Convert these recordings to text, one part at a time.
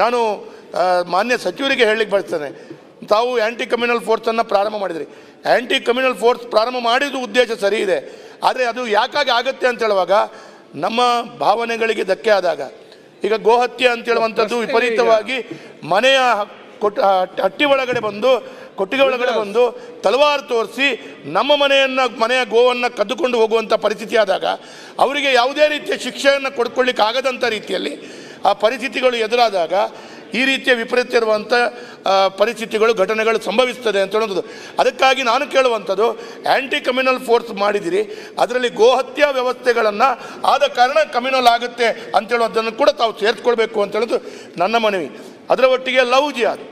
ನಾನು ಮಾನ್ಯ ಸಚಿವರಿಗೆ ಹೇಳಲಿಕ್ಕೆ ಬಯಸ್ತೇನೆ. ತಾವು ಆ್ಯಂಟಿ ಕಮ್ಯುನಲ್ ಫೋರ್ಸನ್ನು ಪ್ರಾರಂಭ ಮಾಡಿದ್ರಿ. ಆ್ಯಂಟಿ ಕಮ್ಯುನಲ್ ಫೋರ್ಸ್ ಪ್ರಾರಂಭ ಮಾಡಿದ ಉದ್ದೇಶ ಸರಿ ಇದೆ. ಆದರೆ ಅದು ಯಾಕಾಗಿ ಆಗುತ್ತೆ ಅಂತ ಹೇಳುವಾಗ ನಮ್ಮ ಭಾವನೆಗಳಿಗೆ ಧಕ್ಕೆ ಆದಾಗ. ಈಗ ಗೋಹತ್ಯೆ ಅಂತ ಹೇಳುವಂಥದ್ದು ವಿಪರೀತವಾಗಿ ಮನೆಯ ಕೊಟ್ಟ ಹಟ್ಟಿ ಒಳಗಡೆ ಬಂದು ಕೊಟ್ಟಿಗೆ ಒಳಗಡೆ ಬಂದು ತಲವಾರು ತೋರಿಸಿ ನಮ್ಮ ಮನೆಯನ್ನು ಮನೆಯ ಗೋವನ್ನು ಕದ್ದುಕೊಂಡು ಹೋಗುವಂಥ ಪರಿಸ್ಥಿತಿ ಆದಾಗ ಅವರಿಗೆ ಯಾವುದೇ ರೀತಿಯ ಶಿಕ್ಷೆಯನ್ನು ಕೊಡ್ಕೊಳ್ಳಿಕ್ಕೆ ಆಗದಂಥ ರೀತಿಯಲ್ಲಿ ಆ ಪರಿಸ್ಥಿತಿಗಳು ಎದುರಾದಾಗ ಈ ರೀತಿಯ ವಿಪರೀತ ಇರುವಂಥ ಪರಿಸ್ಥಿತಿಗಳು, ಘಟನೆಗಳು ಸಂಭವಿಸ್ತದೆ ಅಂತ ಹೇಳೋದು. ಅದಕ್ಕಾಗಿ ನಾನು ಕೇಳುವಂಥದ್ದು ಆ್ಯಂಟಿ ಕಮ್ಯುನಲ್ ಫೋರ್ಸ್ ಮಾಡಿದಿರಿ. ಅದರಲ್ಲಿ ಗೋಹತ್ಯಾ ವ್ಯವಸ್ಥೆಗಳನ್ನು ಆದ ಕಾರಣ ಕಮ್ಯುನಲ್ ಆಗುತ್ತೆ ಅಂತ ಹೇಳೋದನ್ನು ಕೂಡ ತಾವು ಸೇರಿಸ್ಕೊಳ್ಬೇಕು ಅಂತ ಹೇಳೋದು ನನ್ನ ಮನವಿ. ಅದರ ಒಟ್ಟಿಗೆ ಲವ್ ಜಿಯಾದ್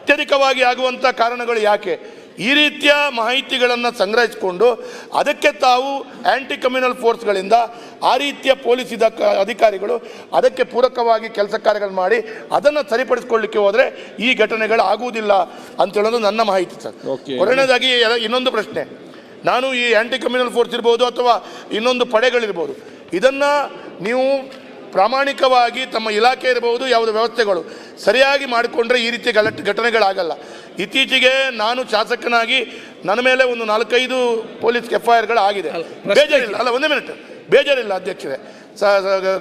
ಅತ್ಯಧಿಕವಾಗಿ ಆಗುವಂಥ ಕಾರಣಗಳು ಯಾಕೆ? ಈ ರೀತಿಯ ಮಾಹಿತಿಗಳನ್ನು ಸಂಗ್ರಹಿಸಿಕೊಂಡು ಅದಕ್ಕೆ ತಾವು ಆ್ಯಂಟಿ ಕಮ್ಯುನಲ್ ಫೋರ್ಸ್ಗಳಿಂದ ಆ ರೀತಿಯ ಪೊಲೀಸ್ ಇದ ಅಧಿಕಾರಿಗಳು ಅದಕ್ಕೆ ಪೂರಕವಾಗಿ ಕೆಲಸ ಕಾರ್ಯಗಳನ್ನು ಮಾಡಿ ಅದನ್ನು ಸರಿಪಡಿಸ್ಕೊಳ್ಳಿಕ್ಕೆ ಹೋದರೆ ಈ ಘಟನೆಗಳು ಆಗುವುದಿಲ್ಲ ಅಂತ ಹೇಳೋದು ನನ್ನ ಮಾಹಿತಿ ಸರ್. Okay. ಇನ್ನೊಂದು ಪ್ರಶ್ನೆ. ನಾನು ಈ ಆ್ಯಂಟಿ ಕಮ್ಯುನಲ್ ಫೋರ್ಸ್ ಇರ್ಬೋದು ಅಥವಾ ಇನ್ನೊಂದು ಪಡೆಗಳಿರ್ಬೋದು ಇದನ್ನು ನೀವು ಪ್ರಾಮಾಣಿಕವಾಗಿ ತಮ್ಮ ಇಲಾಖೆ ಇರಬಹುದು ಯಾವುದೇ ವ್ಯವಸ್ಥೆಗಳು ಸರಿಯಾಗಿ ಮಾಡಿಕೊಂಡ್ರೆ ಈ ರೀತಿ ಗಲಟ್ ಘಟನೆಗಳಾಗಲ್ಲ. ಇತ್ತೀಚೆಗೆ ನಾನು ಶಾಸಕನಾಗಿ ನನ್ನ ಮೇಲೆ ಒಂದು ನಾಲ್ಕೈದು ಪೊಲೀಸ್ ಎಫ್ ಐ ಆರ್ಗಳು ಆಗಿದೆ ಬೇಜಾರಿಲ್ಲ. ಅಲ್ಲ ಒಂದೇ ಮಿನಿಟ್. ಬೇಜಾರಿಲ್ಲ ಅಧ್ಯಕ್ಷರೇ.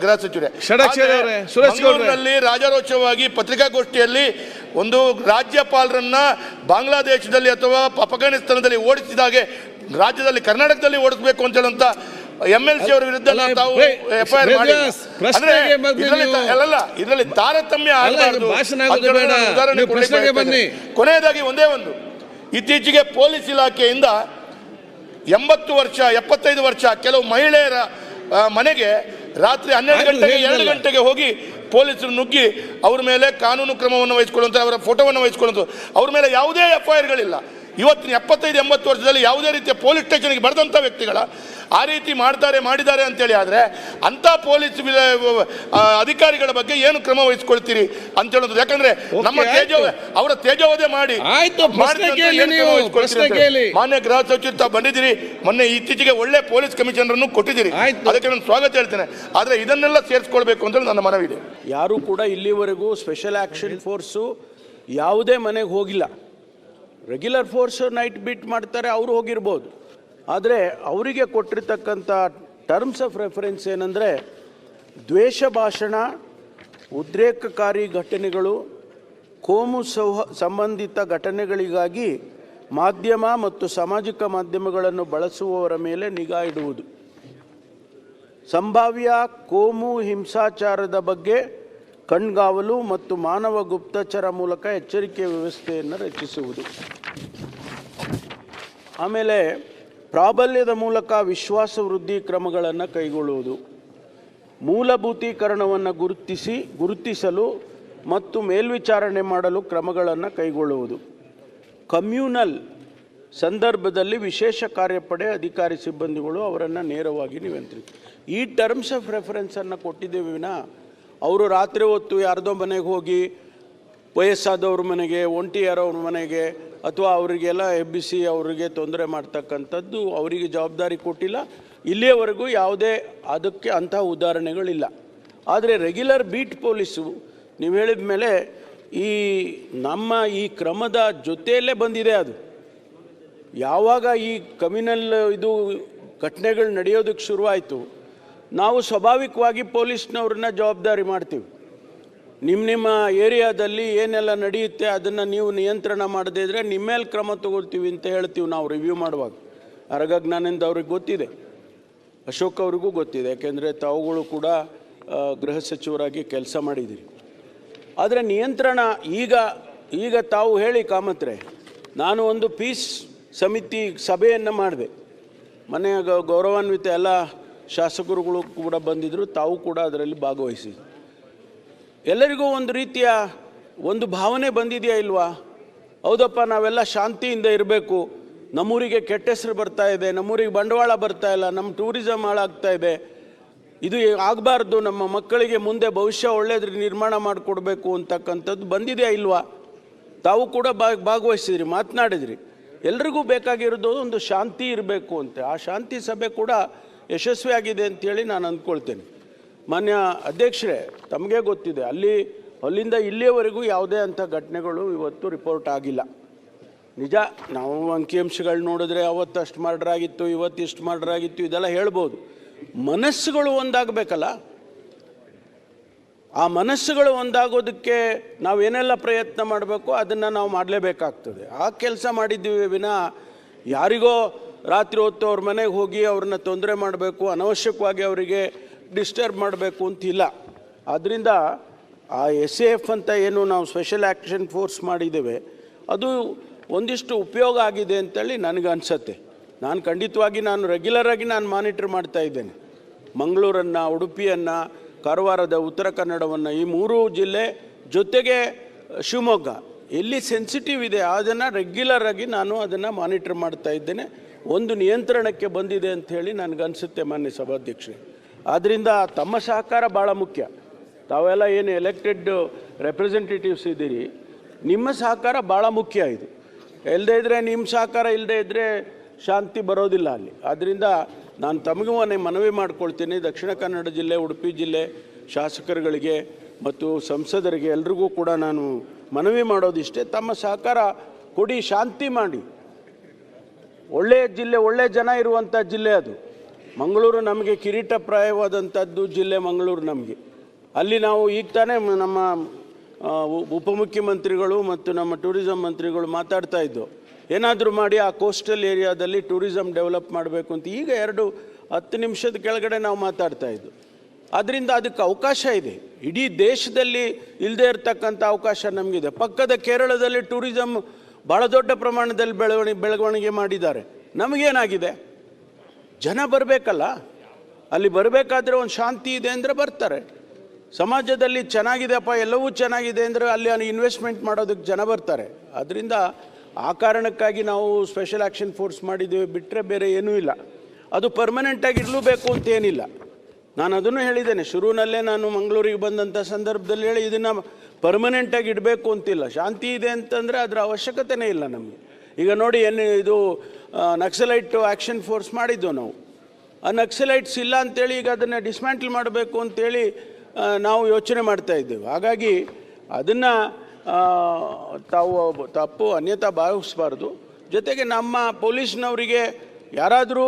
ಗೃಹ ಸಚಿವರೇ. ಮಂಗಳೂರಿನಲ್ಲಿ ರಾಜಾರೋಷವಾಗಿ ಪತ್ರಿಕಾಗೋಷ್ಠಿಯಲ್ಲಿ ಒಂದು ರಾಜ್ಯಪಾಲರನ್ನ ಬಾಂಗ್ಲಾದೇಶದಲ್ಲಿ ಅಥವಾ ಅಫ್ಘಾನಿಸ್ತಾನದಲ್ಲಿ ಓಡಿಸಿದಾಗೆ ರಾಜ್ಯದಲ್ಲಿ ಕರ್ನಾಟಕದಲ್ಲಿ ಓಡಿಸಬೇಕು ಅಂತ ಹೇಳುವಂತ ಎಂ ಎಲ್ ಸಿ ಅವರ ವಿರುದ್ಧ ತಾವು ಎಫ್ ಐ ಆರ್ ಮಾಡಿ ಅಲ್ಲಲ್ಲ ಇದರಲ್ಲಿ ತಾರತಮ್ಯ. ಉದಾಹರಣೆ ಬನ್ನಿ. ಕೊನೆಯದಾಗಿ ಒಂದೇ ಒಂದು. ಇತ್ತೀಚೆಗೆ ಪೊಲೀಸ್ ಇಲಾಖೆಯಿಂದ ಎಂಬತ್ತು ವರ್ಷ ಎಪ್ಪತ್ತೈದು ವರ್ಷ ಕೆಲವು ಮಹಿಳೆಯರ ಮನೆಗೆ ರಾತ್ರಿ ಹನ್ನೆರಡು ಗಂಟೆಗೆ ಎರಡು ಗಂಟೆಗೆ ಹೋಗಿ ಪೊಲೀಸರು ನುಗ್ಗಿ ಅವ್ರ ಮೇಲೆ ಕಾನೂನು ಕ್ರಮವನ್ನು ವಹಿಸ್ಕೊಳ್ಳುವಂಥ ಅವರ ಫೋಟೋವನ್ನು ವಹಿಸ್ಕೊಳ್ಳುವಂಥ ಅವ್ರ ಮೇಲೆ ಯಾವುದೇ ಎಫ್ ಐ ಆರ್ಗಳಿಲ್ಲ ಇವತ್ತಿನ ಎಪ್ಪತ್ತೈದು ಎಂಬತ್ತು ವರ್ಷದಲ್ಲಿ ಯಾವುದೇ ರೀತಿಯ ಪೊಲೀಸ್ ಸ್ಟೇಷನ್ಗೆ ಬರೆದಂಥ ವ್ಯಕ್ತಿಗಳ ಆ ರೀತಿ ಮಾಡ್ತಾರೆ ಮಾಡಿದ್ದಾರೆ ಅಂತೇಳಿ ಆದರೆ ಅಂಥ ಪೊಲೀಸ್ ಅಧಿಕಾರಿಗಳ ಬಗ್ಗೆ ಏನು ಕ್ರಮ ವಹಿಸ್ಕೊಳ್ತೀರಿ ಅಂತ ಹೇಳೋದು ಯಾಕಂದ್ರೆ ನಮ್ಮ. ತೇಜೋ ಅವರ ತೇಜೋವಧೆ ಮಾಡಿ. ಮಾನ್ಯ ಗೃಹ ಸಚಿವರು ತಾವು ಬಂದಿದ್ದೀರಿ ಮೊನ್ನೆ ಇತ್ತೀಚೆಗೆ ಒಳ್ಳೆ ಪೊಲೀಸ್ ಕಮಿಷನರನ್ನು ಕೊಟ್ಟಿದ್ದೀರಿ ಆಯ್ತು. ಅದಕ್ಕೆ ನಾನು ಸ್ವಾಗತ ಹೇಳ್ತೇನೆ ಆದರೆ ಇದನ್ನೆಲ್ಲ ಸೇರಿಸ್ಕೊಳ್ಬೇಕು ಅಂತ ನನ್ನ ನನ್ನ ಮನವಿದೆ ಯಾರು ಕೂಡ ಇಲ್ಲಿವರೆಗೂ ಸ್ಪೆಷಲ್ ಆಕ್ಷನ್ ಫೋರ್ಸು ಯಾವುದೇ ಮನೆಗೆ ಹೋಗಿಲ್ಲ ರೆಗ್ಯುಲರ್ ಫೋರ್ಸ್ ನೈಟ್ ಬೀಟ್ ಮಾಡ್ತಾರೆ, ಅವರು ಹೋಗಿರ್ಬೋದು. ಆದರೆ ಅವರಿಗೆ ಕೊಟ್ಟಿರ್ತಕ್ಕಂಥ ಟರ್ಮ್ಸ್ ಆಫ್ ರೆಫರೆನ್ಸ್ ಏನಂದರೆ ದ್ವೇಷ ಭಾಷಣ, ಉದ್ರೇಕಕಾರಿ ಘಟನೆಗಳು, ಕೋಮು ಸೌಹ, ಸಂಬಂಧಿತ ಘಟನೆಗಳಿಗಾಗಿ ಮಾಧ್ಯಮ ಮತ್ತು ಸಾಮಾಜಿಕ ಮಾಧ್ಯಮಗಳನ್ನು ಬಳಸುವವರ ಮೇಲೆ ನಿಗಾ ಇಡುವುದು. ಸಂಭಾವ್ಯ ಕೋಮು ಹಿಂಸಾಚಾರದ ಬಗ್ಗೆ ಕಣ್ಗಾವಲು ಮತ್ತು ಮಾನವ ಗುಪ್ತಚರ ಮೂಲಕ ಎಚ್ಚರಿಕೆ ವ್ಯವಸ್ಥೆಯನ್ನು ರಚಿಸುವುದು. ಆಮೇಲೆ ಪ್ರಾಬಲ್ಯದ ಮೂಲಕ ವಿಶ್ವಾಸ ವೃದ್ಧಿ ಕ್ರಮಗಳನ್ನು ಕೈಗೊಳ್ಳುವುದು. ಮೂಲಭೂತೀಕರಣವನ್ನು ಗುರುತಿಸಿ, ಗುರುತಿಸಲು ಮತ್ತು ಮೇಲ್ವಿಚಾರಣೆ ಮಾಡಲು ಕ್ರಮಗಳನ್ನು ಕೈಗೊಳ್ಳುವುದು. ಕಮ್ಯೂನಲ್ ಸಂದರ್ಭದಲ್ಲಿ ವಿಶೇಷ ಕಾರ್ಯಪಡೆ ಅಧಿಕಾರಿ ಸಿಬ್ಬಂದಿಗಳು ಅವರನ್ನು ನೇರವಾಗಿ ನಿಯಂತ್ರಿಸಿ ಈ ಟರ್ಮ್ಸ್ ಆಫ್ ರೆಫರೆನ್ಸನ್ನು ಕೊಟ್ಟಿದ್ದೇವಿನ ವಿನ, ಅವರು ರಾತ್ರಿ ಹೊತ್ತು ಯಾರದೋ ಮನೆಗೆ ಹೋಗಿ ವಯಸ್ಸಾದವ್ರ ಮನೆಗೆ, ಒಂಟಿಯಾರವ್ರ ಮನೆಗೆ, ಅಥವಾ ಅವರಿಗೆಲ್ಲ ಎಬ್ಬಿಸಿ ಅವರಿಗೆ ತೊಂದರೆ ಮಾಡ್ತಕ್ಕಂಥದ್ದು ಅವರಿಗೆ ಜವಾಬ್ದಾರಿ ಕೊಟ್ಟಿಲ್ಲ. ಇಲ್ಲಿಯವರೆಗೂ ಯಾವುದೇ ಅದಕ್ಕೆ ಅಂಥ ಉದಾಹರಣೆಗಳಿಲ್ಲ. ಆದರೆ ರೆಗ್ಯುಲರ್ ಬೀಟ್ ಪೊಲೀಸು, ನೀವು ಹೇಳಿದ ಮೇಲೆ ಈ ನಮ್ಮ ಈ ಕ್ರಮದ ಜೊತೆಯಲ್ಲೇ ಬಂದಿದೆ ಅದು. ಯಾವಾಗ ಈ ಕಮ್ಯುನಲ್ ಇದು ಘಟನೆಗಳು ನಡೆಯೋದಕ್ಕೆ ಶುರುವಾಯಿತು, ನಾವು ಸ್ವಾಭಾವಿಕವಾಗಿ ಪೊಲೀಸ್ನವ್ರನ್ನ ಜವಾಬ್ದಾರಿ ಮಾಡ್ತೀವಿ. ನಿಮ್ಮ ನಿಮ್ಮ ಏರಿಯಾದಲ್ಲಿ ಏನೆಲ್ಲ ನಡೆಯುತ್ತೆ ಅದನ್ನು ನೀವು ನಿಯಂತ್ರಣ ಮಾಡದೇ ಇದ್ದರೆ ನಿಮ್ಮ ಮೇಲೆ ಕ್ರಮ ತಗೊಳ್ತೀವಿ ಅಂತ ಹೇಳ್ತೀವಿ ನಾವು ರಿವ್ಯೂ ಮಾಡುವಾಗ. ಅರಗಜ್ಞಾನಿಂದ ಅವ್ರಿಗೆ ಗೊತ್ತಿದೆ. ಅಶೋಕ್ ಅವ್ರಿಗೂ ಗೊತ್ತಿದೆ. ಯಾಕೆಂದರೆ ತಾವುಗಳು ಕೂಡ ಗೃಹ ಸಚಿವರಾಗಿ ಕೆಲಸ ಮಾಡಿದ್ದೀರಿ ಆದರೆ ನಿಯಂತ್ರಣ ಈಗ ಈಗ ತಾವು ಹೇಳಿ ಕಾಮತ್ರೆ, ನಾನು ಒಂದು ಪೀಸ್ ಸಮಿತಿ ಸಭೆಯನ್ನು ಮಾಡಿದೆ. ಮನೆಯ ಗೌರವಾನ್ವಿತ ಎಲ್ಲ ಶಾಸಕರುಗಳು ಕೂಡ ಬಂದಿದ್ದರು ತಾವು ಕೂಡ ಅದರಲ್ಲಿ ಭಾಗವಹಿಸಿದ್ರು. ಎಲ್ಲರಿಗೂ ಒಂದು ರೀತಿಯ ಒಂದು ಭಾವನೆ ಬಂದಿದೆಯಾ ಇಲ್ವಾ? ಹೌದಪ್ಪ, ನಾವೆಲ್ಲ ಶಾಂತಿಯಿಂದ ಇರಬೇಕು. ನಮ್ಮೂರಿಗೆ ಕೆಟ್ಟ ಹೆಸರು ಬರ್ತಾ ಇದೆ, ನಮ್ಮೂರಿಗೆ ಬಂಡವಾಳ ಬರ್ತಾ ಇಲ್ಲ, ನಮ್ಮ ಟೂರಿಸಮ್ ಹಾಳಾಗ್ತಾ ಇದೆ. ಇದು ಆಗಬಾರ್ದು, ನಮ್ಮ ಮಕ್ಕಳಿಗೆ ಮುಂದೆ ಭವಿಷ್ಯ ಒಳ್ಳೇದ್ರ, ನಿರ್ಮಾಣ ಮಾಡಿಕೊಡ್ಬೇಕು ಅಂತಕ್ಕಂಥದ್ದು ಬಂದಿದೆಯಾ ಇಲ್ವಾ? ತಾವು ಕೂಡ ಭಾಗ, ಭಾಗವಹಿಸಿದ್ರಿ, ಮಾತನಾಡಿದ್ರಿ. ಎಲ್ರಿಗೂ ಬೇಕಾಗಿರೋದು ಒಂದು ಶಾಂತಿ ಇರಬೇಕು ಅಂತ. ಆ ಶಾಂತಿ ಸಭೆ ಕೂಡ ಯಶಸ್ವಿಯಾಗಿದೆ ಅಂತೇಳಿ ನಾನು ಅಂದ್ಕೊಳ್ತೇನೆ. ಮಾನ್ಯ ಅಧ್ಯಕ್ಷರೇ, ತಮಗೆ ಗೊತ್ತಿದೆ, ಅಲ್ಲಿ, ಅಲ್ಲಿಂದ ಇಲ್ಲಿಯವರೆಗೂ ಯಾವುದೇ ಅಂಥ ಘಟನೆಗಳು ಇವತ್ತು ರಿಪೋರ್ಟ್ ಆಗಿಲ್ಲ. ನಿಜ, ನಾವು ಅಂಕಿಅಂಶಗಳು ನೋಡಿದ್ರೆ ಅವತ್ತು ಅಷ್ಟು ಆಗಿತ್ತು ಇವತ್ತು ಇಷ್ಟು ಆಗಿತ್ತು ಇದೆಲ್ಲ ಹೇಳ್ಬೋದು. ಮನಸ್ಸುಗಳು ಒಂದಾಗಬೇಕಲ್ಲ? ಆ ಮನಸ್ಸುಗಳು ಒಂದಾಗೋದಕ್ಕೆ ನಾವೇನೆಲ್ಲ ಪ್ರಯತ್ನ ಮಾಡಬೇಕು ಅದನ್ನು ನಾವು ಮಾಡಲೇಬೇಕಾಗ್ತದೆ. ಆ ಕೆಲಸ ಮಾಡಿದ್ದೀವಿ ವಿನ ಯಾರಿಗೋ ರಾತ್ರಿ ಹೊತ್ತು ಅವ್ರ ಮನೆಗೆ ಹೋಗಿ ಅವ್ರನ್ನ ತೊಂದರೆ ಮಾಡಬೇಕು, ಅನವಶ್ಯಕವಾಗಿ ಅವರಿಗೆ ಡಿಸ್ಟರ್ಬ್ ಮಾಡಬೇಕು ಅಂತಿಲ್ಲ ಆದ್ದರಿಂದ ಆ ಎಸ್ ಎಫ್ ಅಂತ ಏನು ನಾವು ಸ್ಪೆಷಲ್ ಆ್ಯಕ್ಷನ್ ಫೋರ್ಸ್ ಮಾಡಿದ್ದೇವೆ, ಅದು ಒಂದಿಷ್ಟು ಉಪಯೋಗ ಆಗಿದೆ ಅಂತೇಳಿ ನನಗೆ ಅನಿಸತ್ತೆ. ನಾನು ಖಂಡಿತವಾಗಿ ನಾನು ರೆಗ್ಯುಲರಾಗಿ ನಾನು ಮಾನಿಟ್ರ್ ಮಾಡ್ತಾ ಇದ್ದೇನೆ. ಮಂಗಳೂರನ್ನು, ಉಡುಪಿಯನ್ನು, ಕಾರವಾರದ ಉತ್ತರ ಕನ್ನಡವನ್ನು, ಈ ಮೂರು ಜಿಲ್ಲೆ ಜೊತೆಗೆ ಶಿವಮೊಗ್ಗ. ಎಲ್ಲಿ ಸೆನ್ಸಿಟಿವ್ ಇದೆ, ಅದನ್ನು ರೆಗ್ಯುಲರಾಗಿ ನಾನು ಅದನ್ನು ಮಾನಿಟರ್ ಮಾಡ್ತಾ ಇದ್ದೇನೆ. ಒಂದು ನಿಯಂತ್ರಣಕ್ಕೆ ಬಂದಿದೆ ಅಂತ ಹೇಳಿ ನನಗನ್ಸುತ್ತೆ ಮಾನ್ಯ ಸಭಾಧ್ಯಕ್ಷರೇ. ಆದ್ದರಿಂದ ತಮ್ಮ ಸಹಕಾರ ಭಾಳ ಮುಖ್ಯ. ತಾವೆಲ್ಲ ಏನು ಎಲೆಕ್ಟೆಡ್ ರೆಪ್ರೆಸೆಂಟೇಟಿವ್ಸ್ ಇದ್ದೀರಿ, ನಿಮ್ಮ ಸಹಕಾರ ಭಾಳ ಮುಖ್ಯ ಇದು. ಇಲ್ಲದೇ ಇದ್ದರೆ ನಿಮ್ಮ ಸಹಕಾರ ಇಲ್ಲದೆ ಇದ್ದರೆ ಶಾಂತಿ ಬರೋದಿಲ್ಲ ಅಲ್ಲಿ. ಆದ್ದರಿಂದ ನಾನು ತಮಗೂ ಮನೆ ಮನವಿ ಮಾಡ್ಕೊಳ್ತೀನಿ, ದಕ್ಷಿಣ ಕನ್ನಡ ಜಿಲ್ಲೆ, ಉಡುಪಿ ಜಿಲ್ಲೆ ಶಾಸಕರುಗಳಿಗೆ ಮತ್ತು ಸಂಸದರಿಗೆ ಎಲ್ರಿಗೂ ಕೂಡ ನಾನು ಮನವಿ ಮಾಡೋದಿಷ್ಟೇ, ತಮ್ಮ ಸಹಕಾರ ಕೊಡಿ, ಶಾಂತಿ ಮಾಡಿ. ಒಳ್ಳೆಯ ಜಿಲ್ಲೆ ಒಳ್ಳೆಯ ಜನ ಇರುವಂಥ ಜಿಲ್ಲೆ ಅದು. ಮಂಗಳೂರು ನಮಗೆ ಕಿರೀಟಪ್ರಾಯವಾದಂಥದ್ದು ಜಿಲ್ಲೆ ಮಂಗಳೂರು ನಮಗೆ. ಅಲ್ಲಿ ನಾವು ಈಗ ತಾನೇ ನಮ್ಮ ಉಪಮುಖ್ಯಮಂತ್ರಿಗಳು ಮತ್ತು ನಮ್ಮ ಟೂರಿಸಂ ಮಂತ್ರಿಗಳು ಮಾತಾಡ್ತಾ ಇದ್ದು, ಏನಾದರೂ ಮಾಡಿ ಆ ಕೋಸ್ಟಲ್ ಏರಿಯಾದಲ್ಲಿ ಟೂರಿಸಂ ಡೆವಲಪ್ ಮಾಡಬೇಕು ಅಂತ ಈಗ ಎರಡು ಹತ್ತು ನಿಮಿಷದ ಕೆಳಗಡೆ ನಾವು ಮಾತಾಡ್ತಾ ಇದ್ದು. ಅದರಿಂದ ಅದಕ್ಕೆ ಅವಕಾಶ ಇದೆ. ಇಡೀ ದೇಶದಲ್ಲಿ ಇಲ್ಲದೆ ಇರತಕ್ಕಂಥ ಅವಕಾಶ ನಮಗಿದೆ. ಪಕ್ಕದ ಕೇರಳದಲ್ಲಿ ಟೂರಿಸಂ ಭಾಳ ದೊಡ್ಡ ಪ್ರಮಾಣದಲ್ಲಿ ಬೆಳವಣಿಗೆ ಬೆಳವಣಿಗೆ ಮಾಡಿದ್ದಾರೆ. ನಮಗೇನಾಗಿದೆ? ಜನ ಬರಬೇಕಲ್ಲ? ಅಲ್ಲಿ ಬರಬೇಕಾದ್ರೆ ಒಂದು ಶಾಂತಿ ಇದೆ ಅಂದರೆ ಬರ್ತಾರೆ. ಸಮಾಜದಲ್ಲಿ ಚೆನ್ನಾಗಿದೆಪ್ಪ ಎಲ್ಲವೂ ಚೆನ್ನಾಗಿದೆ ಅಂದರೆ ಅಲ್ಲಿ ಇನ್ವೆಸ್ಟ್ಮೆಂಟ್ ಮಾಡೋದಕ್ಕೆ ಜನ ಬರ್ತಾರೆ. ಅದರಿಂದ ಆ ಕಾರಣಕ್ಕಾಗಿ ನಾವು ಸ್ಪೆಷಲ್ ಆ್ಯಕ್ಷನ್ ಫೋರ್ಸ್ ಮಾಡಿದ್ದೀವಿ ಬಿಟ್ಟರೆ ಬೇರೆ ಏನೂ ಇಲ್ಲ. ಅದು ಪರ್ಮನೆಂಟಾಗಿ ಇರಲೂಬೇಕು ಅಂತ ಏನಿಲ್ಲ. ನಾನು ಅದನ್ನು ಹೇಳಿದ್ದೇನೆ ಶುರುವಿನಲ್ಲೇ ನಾನು ಮಂಗಳೂರಿಗೆ ಬಂದಂಥ ಸಂದರ್ಭದಲ್ಲಿ ಹೇಳಿ, ಇದನ್ನು ಪರ್ಮನೆಂಟಾಗಿ ಇಡಬೇಕು ಅಂತಿಲ್ಲ. ಶಾಂತಿ ಇದೆ ಅಂತಂದರೆ ಅದರ ಅವಶ್ಯಕತೆನೇ ಇಲ್ಲ ನಮಗೆ. ಈಗ ನೋಡಿ ಏನು ಇದು ನಕ್ಸಲೈಟ್ ಆ್ಯಕ್ಷನ್ ಫೋರ್ಸ್ ಮಾಡಿದ್ದೆವು ನಾವು. ಆ ನಕ್ಸಲೈಟ್ಸ್ ಇಲ್ಲ ಅಂತೇಳಿ ಈಗ ಅದನ್ನು ಡಿಸ್ಮ್ಯಾಂಟಲ್ ಮಾಡಬೇಕು ಅಂತೇಳಿ ನಾವು ಯೋಚನೆ ಮಾಡ್ತಾ ಇದ್ದೇವೆ. ಹಾಗಾಗಿ ಅದನ್ನು ತಾವು ತಪ್ಪು ಅನ್ಯತಾ ಭಾವಿಸಬಾರ್ದು. ಜೊತೆಗೆ ನಮ್ಮ ಪೊಲೀಸ್ನವರಿಗೆ ಯಾರಾದರೂ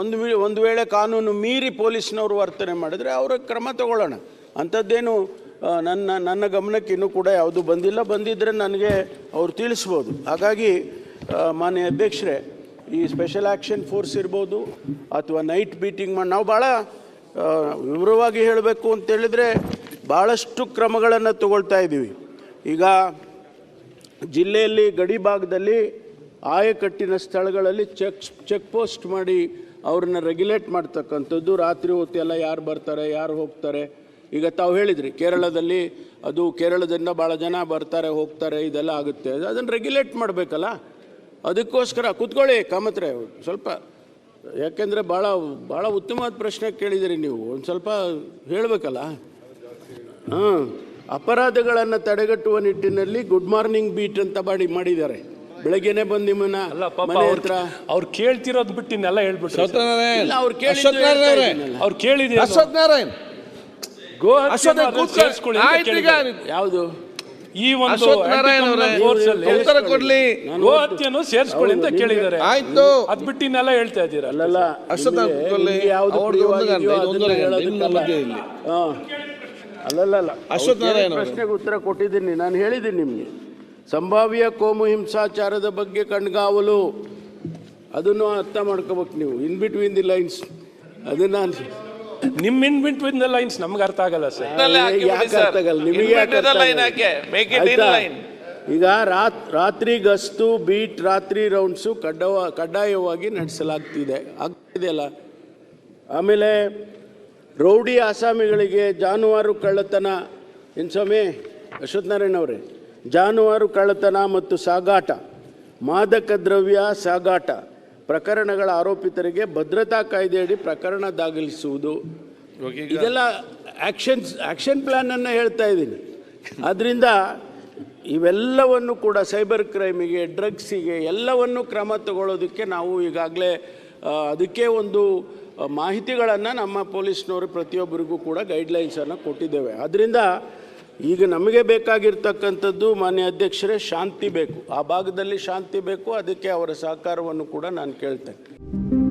ಒಂದು ಒಂದು ವೇಳೆ ಕಾನೂನು ಮೀರಿ ಪೊಲೀಸ್ನವರು ವರ್ತನೆ ಮಾಡಿದರೆ ಅವರ ಕ್ರಮ ತಗೊಳ್ಳೋಣ. ಅಂಥದ್ದೇನು ನನ್ನ ನನ್ನ ಗಮನಕ್ಕೆ ಇನ್ನೂ ಕೂಡ ಯಾವುದು ಬಂದಿಲ್ಲ. ಬಂದಿದ್ದರೆ ನನಗೆ ಅವ್ರು ತಿಳಿಸ್ಬೋದು. ಹಾಗಾಗಿ ಮಾನ್ಯ ಅಧ್ಯಕ್ಷರೇ, ಈ ಸ್ಪೆಷಲ್ ಆ್ಯಕ್ಷನ್ ಫೋರ್ಸ್ ಇರ್ಬೋದು ಅಥವಾ ನೈಟ್ ಬೀಟಿಂಗ್ ಮಾಡಿ ನಾವು ಭಾಳ ವಿವರವಾಗಿ ಹೇಳಬೇಕು ಅಂತೇಳಿದರೆ ಭಾಳಷ್ಟು ಕ್ರಮಗಳನ್ನು ತಗೊಳ್ತಾ ಇದ್ದೀವಿ ಈಗ ಜಿಲ್ಲೆಯಲ್ಲಿ ಗಡಿ ಭಾಗದಲ್ಲಿ ಆಯಕಟ್ಟಿನ ಸ್ಥಳಗಳಲ್ಲಿ ಚೆಕ್ ಚೆಕ್ ಪೋಸ್ಟ್ ಮಾಡಿ ಅವ್ರನ್ನ ರೆಗ್ಯುಲೇಟ್ ಮಾಡ್ತಕ್ಕಂಥದ್ದು. ರಾತ್ರಿ ಹೊತ್ತೆಲ್ಲ ಯಾರು ಬರ್ತಾರೆ, ಯಾರು ಹೋಗ್ತಾರೆ? ಈಗ ತಾವು ಹೇಳಿದ್ರಿ, ಕೇರಳದಲ್ಲಿ ಅದು ಕೇರಳದಿಂದ ಭಾಳ ಜನ ಬರ್ತಾರೆ, ಹೋಗ್ತಾರೆ, ಇದೆಲ್ಲ ಆಗುತ್ತೆ. ಅದನ್ನು ರೆಗ್ಯುಲೇಟ್ ಮಾಡಬೇಕಲ್ಲ? ಅದಕ್ಕೋಸ್ಕರ ಕೂತ್ಕೊಳ್ಳಿ ಕಾಮತ್ರೆ ಸ್ವಲ್ಪ ಯಾಕೆಂದರೆ ಭಾಳ ಭಾಳ ಉತ್ತಮವಾದ ಪ್ರಶ್ನೆ ಕೇಳಿದಿರಿ ನೀವು. ಒಂದು ಸ್ವಲ್ಪ ಹೇಳಬೇಕಲ್ಲ? ಹಾಂ ಅಪರಾಧಗಳನ್ನು ತಡೆಗಟ್ಟುವ ನಿಟ್ಟಿನಲ್ಲಿ ಗುಡ್ ಮಾರ್ನಿಂಗ್ ಬೀಟ್ ಅಂತ ಮಾಡಿ ಮಾಡಿದ್ದಾರೆ. ಬೆಳಗ್ಗೆನೆ ಬಂದು ನಿಮ್ಮನ್ನ ಮನೆ ಹತ್ರ. ಅವ್ರು ಕೇಳ್ತಿರೋದು ಬಿಟ್ಟು ಇನ್ನೆಲ್ಲ ಹೇಳ್ಬಿಟ್ಟು ಇಲ್ಲ, ಅವ್ರು ಅವರೇ. ಕೇಳಿದ್ರು. ಯಾವುದು? ಈ ಒಂದು ಉತ್ತರ ಕೊಡ್ಲಿ. ಗೋ ಹತ್ಯೆಯನ್ನು ಸೇರಿಸ್ಕೊಳ್ಳಿ ಅಂತ ಕೇಳಿದ್ದಾರೆ. ಆಯ್ತು. ಅದ್ ಬಿಟ್ಟು ಇನ್ನೆಲ್ಲ ಹೇಳ್ತಾ ಇದ್ದೀರಾ? ಅಲ್ಲಲ್ಲ. ಅಲ್ಲಲ್ಲ ನಾರಾಯಣ್. ಪ್ರಶ್ನೆಗೆ ಉತ್ತರ ಕೊಟ್ಟಿದ್ದೀನಿ ನಾನು ಹೇಳಿದ್ದೀನಿ ನಿಮಗೆ. ಸಂಭಾವ್ಯ ಕೋಮು ಹಿಂಸಾಚಾರದ ಬಗ್ಗೆ ಕಣ್ಗಾವಲು. ಅದನ್ನು ಅರ್ಥ ಮಾಡ್ಕೋಬೇಕು ನೀವು. ಇನ್ ಬಿಟ್ವೀನ್ ದಿ ಲೈನ್ಸ್ ಅದನ್ನ ನಿಮ್ ಇನ್ ಬಿಟ್ವೀನ್ ದ ಲೈನ್ಸ್ ನಮ್ಗೆ ಅರ್ಥ ಆಗಲ್ಲ ಸರ್. ಯಾಕೆ ಅರ್ಥ ಆಗಲ್ಲ? ನಿಮಗೆ ಯಾಕೆ ಅರ್ಥ ಆಗಲ್ಲ? ಆಯ್ತಾ? ಈಗ ರಾತ್ ರಾತ್ರಿ ಗಸ್ತು ಬೀಟ್ ರಾತ್ರಿ ರೌಂಡ್ಸು ಕಡ್ಡವ ಕಡ್ಡಾಯವಾಗಿ ನಡೆಸಲಾಗ್ತಿದೆ. ಆಗ್ತಿದೆಯಲ್ಲ? ಆಮೇಲೆ ರೌಡಿ ಆಸಾಮಿಗಳಿಗೆ ಜಾನುವಾರು ಕಳ್ಳತನ. ಏನು ಸ್ವಾಮಿ? ಅಶ್ವಥ್ ನಾರಾಯಣ ಅವರೇ ಜಾನುವಾರು ಕಳ್ಳತನ ಮತ್ತು ಸಾಗಾಟ. ಮಾದಕ ದ್ರವ್ಯ ಸಾಗಾಟ. ಪ್ರಕರಣಗಳ ಆರೋಪಿತರಿಗೆ ಭದ್ರತಾ ಕಾಯ್ದೆಯಡಿ ಪ್ರಕರಣ ದಾಖಲಿಸುವುದು. ಇದೆಲ್ಲ ಆ್ಯಕ್ಷನ್ಸ್ ಆ್ಯಕ್ಷನ್ ಪ್ಲ್ಯಾನನ್ನು ಹೇಳ್ತಾ ಇದ್ದೀನಿ. ಆದ್ದರಿಂದ ಇವೆಲ್ಲವನ್ನು ಕೂಡ ಸೈಬರ್ ಕ್ರೈಮಿಗೆ ಡ್ರಗ್ಸಿಗೆ ಎಲ್ಲವನ್ನು ಕ್ರಮ ತಗೊಳ್ಳೋದಕ್ಕೆ ನಾವು ಈಗಾಗಲೇ ಅದಕ್ಕೆ ಒಂದು ಮಾಹಿತಿಗಳನ್ನು ನಮ್ಮ ಪೊಲೀಸ್ನವರು ಪ್ರತಿಯೊಬ್ಬರಿಗೂ ಕೂಡ ಗೈಡ್ಲೈನ್ಸನ್ನು ಕೊಟ್ಟಿದ್ದೇವೆ. ಅದರಿಂದ ಈಗ ನಮಗೆ ಬೇಕಾಗಿರ್ತಕ್ಕಂಥದ್ದು ಮಾನ್ಯ ಅಧ್ಯಕ್ಷರೇ ಶಾಂತಿ ಬೇಕು. ಆ ಭಾಗದಲ್ಲಿ ಶಾಂತಿ ಬೇಕು, ಅದಕ್ಕೆ ಅವರ ಸಹಕಾರವನ್ನು ಕೂಡ ನಾನು ಕೇಳ್ತೇನೆ.